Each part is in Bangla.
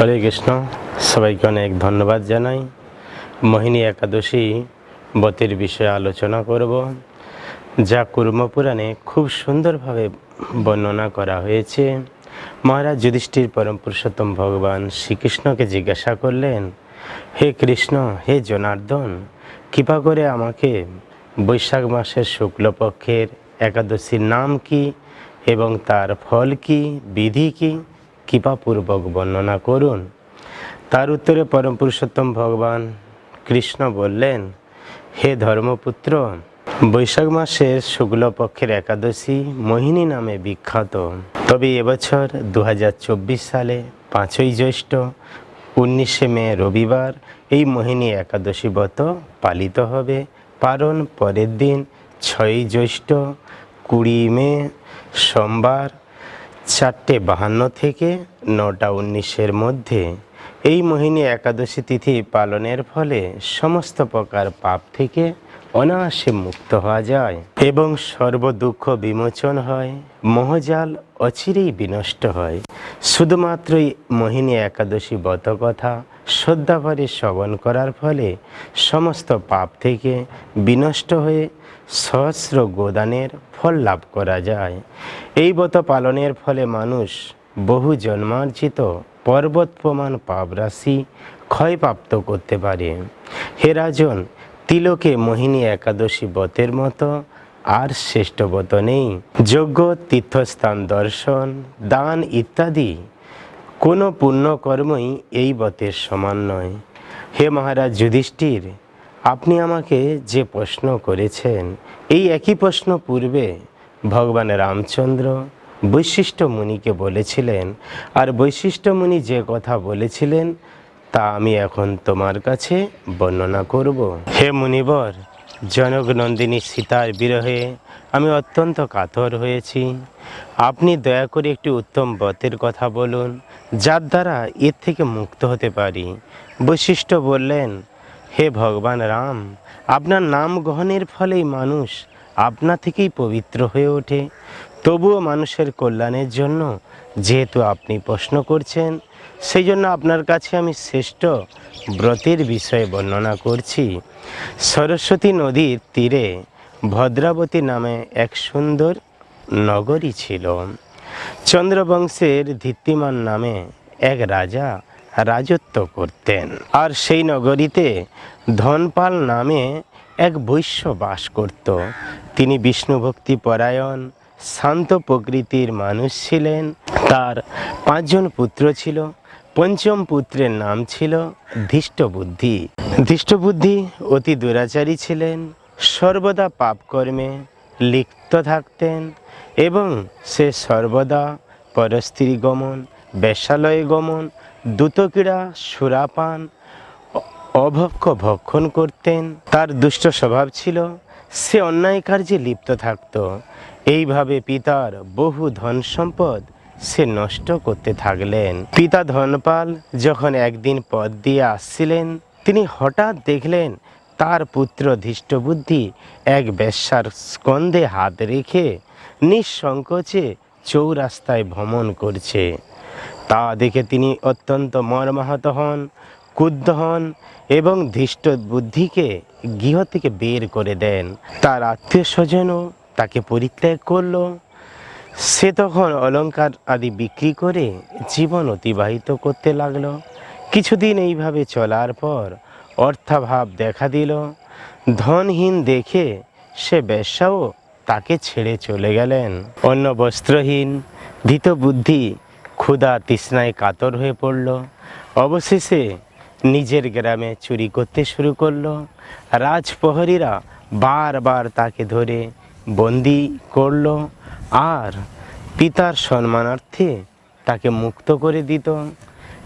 হরে কৃষ্ণ। সবাইকে অনেক ধন্যবাদ জানাই। মোহিনী একাদশী ব্রতের বিষয়ে আলোচনা করব। যা কুর্মপুরাণে খুব সুন্দরভাবে বর্ণনা করা হয়েছে। মহারাজ যুধিষ্ঠির পরম পুরুষোত্তম ভগবান শ্রীকৃষ্ণকে জিজ্ঞাসা করলেন, হে কৃষ্ণ, হে জনার্দন, কৃপা করে আমাকে বৈশাখ মাসের শুক্লপক্ষের একাদশীর নাম কি এবং তার ফল কি, বিধি কি কৃপাপূর্বক বর্ণনা করুন। তার উত্তরে পরম পুরুষোত্তম ভগবান কৃষ্ণ বললেন, হে ধর্মপুত্র, বৈশাখ মাসের শুক্লপক্ষের একাদশী মোহিনী নামে বিখ্যাত। তবে এবছর দু হাজার চব্বিশ সালে পাঁচই জ্যৈষ্ঠ, উনিশে মে রবিবার এই মোহিনী একাদশী ব্রত পালিত হবে। পারণ পরের দিন ছয়ই জ্যৈষ্ঠ কুড়ি মে সোমবার চারটে বাহান্ন থেকে নটা উনিশের মধ্যে এই মোহিনী একাদশী তিথি পালনের ফলে সমস্ত প্রকার পাপ থেকে অনায়াসে মুক্ত হওয়া যায় এবং সর্বদুঃখ বিমোচন হয়, মহজাল অচিরেই বিনষ্ট হয়। শুধুমাত্রই মোহিনী একাদশী বত কথা শ্রদ্ধাভরে শ্রবণ করার ফলে সমস্ত পাপ থেকে বিনষ্ট হয়ে সহস্র গোদানের ফল লাভ করা যায়। এই ব্রত পালনের ফলে মানুষ বহু জন্মার্জিত পর্বত প্রমাণ পাপরাশি ক্ষয়প্রাপ্ত করতে পারে। হে রাজন, তিলকে মোহিনী একাদশী ব্রতের মতো আর শ্রেষ্ঠ ব্রত নেই। যোগ্য তীর্থস্থান দর্শন, দান ইত্যাদি কোনো পুণ্যকর্মই এই বতের সমান নয়। হে মহারাজ যুধিষ্ঠির, আপনি আমাকে যে প্রশ্ন করেছেন, এই একই প্রশ্ন পূর্বে ভগবান রামচন্দ্র বৈশিষ্ট্য মুনিকে বলেছিলেন আর বৈশিষ্ট্য মুনি যে কথা বলেছিলেন, তা আমি এখন তোমার কাছে বর্ণনা করব। হে মুনিবর জনক নন্দিনী সীতার বিরহে আমি অত্যন্ত কাতর হয়েছি। আপনি দয়া করে একটি উত্তম ব্রতের কথা বলুন, যার দ্বারা এর থেকে মুক্ত হতে পারি। বৈশিষ্ট্য বললেন, হে ভগবান রাম, আপনার নাম গ্রহণের ফলেই মানুষ আপনা থেকেই পবিত্র হয়ে ওঠে। তবুও মানুষের কল্যাণের জন্য যেহেতু আপনি প্রশ্ন করছেন, সেই জন্য আপনার কাছে আমি শ্রেষ্ঠ ব্রতের বিষয়ে বর্ণনা করছি। সরস্বতী নদীর তীরে ভদ্রাবতী নামে এক সুন্দর নগরী ছিল। চন্দ্রবংশের ধীতিমান নামে এক রাজা রাজত্ব করতেন। আর সেই নগরীতে ধনপাল নামে এক বৈশ্য বাস করত। তিনি বিষ্ণুভক্তি পরায়ণ শান্ত প্রকৃতির মানুষ ছিলেন। তার পাঁচজন পুত্র ছিল। পঞ্চম পুত্রের নাম ছিল ধৃষ্টবুদ্ধি। ধৃষ্টবুদ্ধি অতি দুরাচারী ছিলেন, সর্বদা পাপকর্মে লিপ্ত থাকতেন এবং সে সর্বদা পরস্ত্রী গমন বেশ্যালয়ে গমন, দ্রুতক্রীড়া, সুরাপান, অভক্ষ ভক্ষণ করতেন। তার দুষ্ট স্বভাব ছিল, সে অন্যায় কার্যে লিপ্ত থাকত। এইভাবে পিতার বহু ধন সম্পদ সে নষ্ট করতে থাকলেন। পিতা ধনপাল যখন একদিন পথ দিয়ে আসছিলেন, তিনি হঠাৎ দেখলেন তার পুত্র ধৃষ্টবুদ্ধি এক বেশ্যার স্কন্ধে হাত রেখে নিঃসংকোচে চৌরাস্তায় ভ্রমণ করছে। তা দেখে তিনি অত্যন্ত মর্মাহত হন, ক্রুদ্ধ হন এবং ধৃষ্ট বুদ্ধিকে গৃহ থেকে বের করে দেন। তার আত্মীয় স্বজনও তাকে পরিত্যাগ করল। সে তখন অলংকার আদি বিক্রি করে জীবন অতিবাহিত করতে লাগল। কিছুদিন এইভাবে চলার পর অর্থাভাব দেখা দিল। ধনহীন দেখে সে ব্যবসাও তাকে ছেড়ে চলে গেলেন। অন্য বস্ত্রহীন, ধৃত বুদ্ধি ক্ষুধা তৃষ্ণায় কাতর হয়ে পড়ল। অবশেষে নিজের গ্রামে চুরি করতে শুরু করল। রাজপ্রহরীরা বারবার তাকে ধরে বন্দি করল আর পিতার সম্মানার্থে তাকে মুক্ত করে দিত।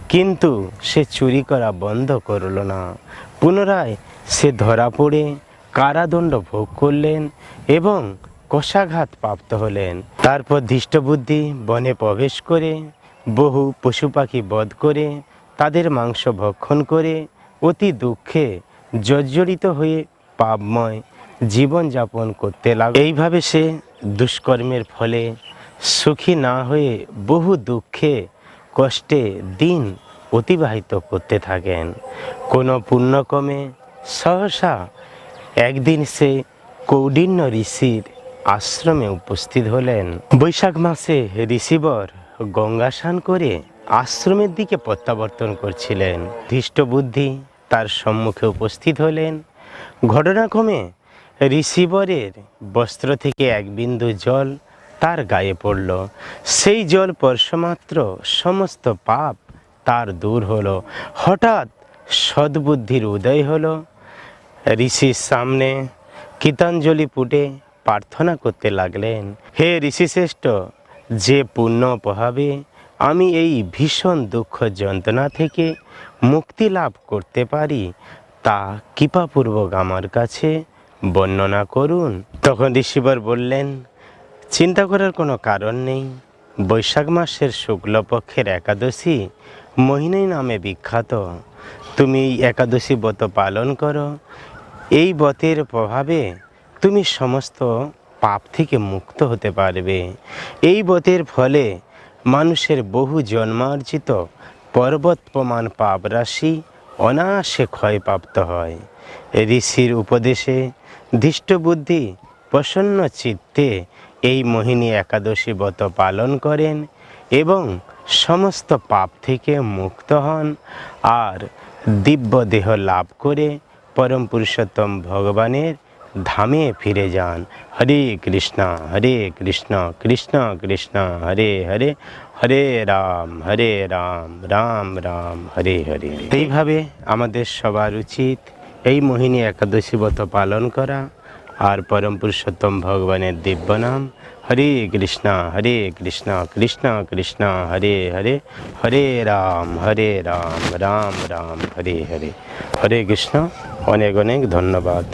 কিন্তু সে চুরি করা বন্ধ করল না। পুনরায় সে ধরা পড়ে, কারাদণ্ড ভোগ করলেন এবং কষাঘাত প্রাপ্ত হলেন। তারপর ধৃষ্টবুদ্ধি বনে প্রবেশ করে, বহু পশু পাখি বধ করে, তাদের মাংস ভক্ষণ করে অতি দুঃখে জর্জরিত হয়ে পাপময় জীবনযাপন করতে লাগল এইভাবে সে দুষ্কর্মের ফলে সুখী না হয়ে বহু দুঃখে, কষ্টে দিন অতিবাহিত করতে থাকেন। কোনো পুণ্যকমে সহসা একদিন সে কৌডিন্য ঋষির আশ্রমে উপস্থিত হলেন। বৈশাখ মাসে ঋষিবর গঙ্গা স্নান করে আশ্রমের দিকে প্রত্যাবর্তন করছিলেন। ধৃষ্টবুদ্ধি তার সম্মুখে উপস্থিত হলেন। ঘটনাক্রমে ঋষিবরের বস্ত্র থেকে এক বিন্দু জল তার গায়ে পড়ল। সেই জল স্পর্শমাত্র সমস্ত পাপ তার দূর হলো। হঠাৎ সদ্বুদ্ধির উদয় হলো। ঋষির সামনে কীতাঞ্জলি পুটে প্রার্থনা করতে লাগলেন, হে ঋষিশ্রেষ্ঠ, যে পুণ্য প্রভাবে আমি এই ভীষণ দুঃখ যন্ত্রণা থেকে মুক্তি লাভ করতে পারি, তা কৃপাপূর্বক আমার কাছে বর্ণনা করুন। তখন ঋষিবর বললেন, চিন্তা করার কোনো কারণ নেই। বৈশাখ মাসের শুক্লপক্ষের একাদশী মোহিনী নামে বিখ্যাত। তুমি এই একাদশী ব্রত পালন করো। এই ব্রতের প্রভাবে তুমি সমস্ত পাপ থেকে মুক্ত হতে পারবে। এই ব্রতের ফলে মানুষের বহু জন্মার্জিত পর্বত প্রমাণ পাপ রাশি অনায়াসে ক্ষয়প্রাপ্ত হয়। ঋষির উপদেশে ধৃষ্টবুদ্ধি, প্রসন্ন চিত্তে এই মোহিনী একাদশী ব্রত পালন করেন এবং সমস্ত পাপ থেকে মুক্ত হন আর দিব্য দেহ লাভ করে পরম পুরুষোত্তম ভগবানের ধামে ফিরে যান। হরে কৃষ্ণ হরে কৃষ্ণ কৃষ্ণ কৃষ্ণ, হরে হরে হরে রাম হরে রাম রাম রাম, হরে হরে। এইভাবে আমাদের সবার উচিত এই মোহিনী একাদশী ব্রত পালন করা আর পরম পুরুষোত্তম ভগবানের দিব্য নাম, হরে কৃষ্ণ হরে কৃষ্ণ কৃষ্ণ কৃষ্ণ, হরে হরে হরে রাম হরে রাম রাম রাম, হরে হরে। হরে কৃষ্ণ, অনেক অনেক ধন্যবাদ।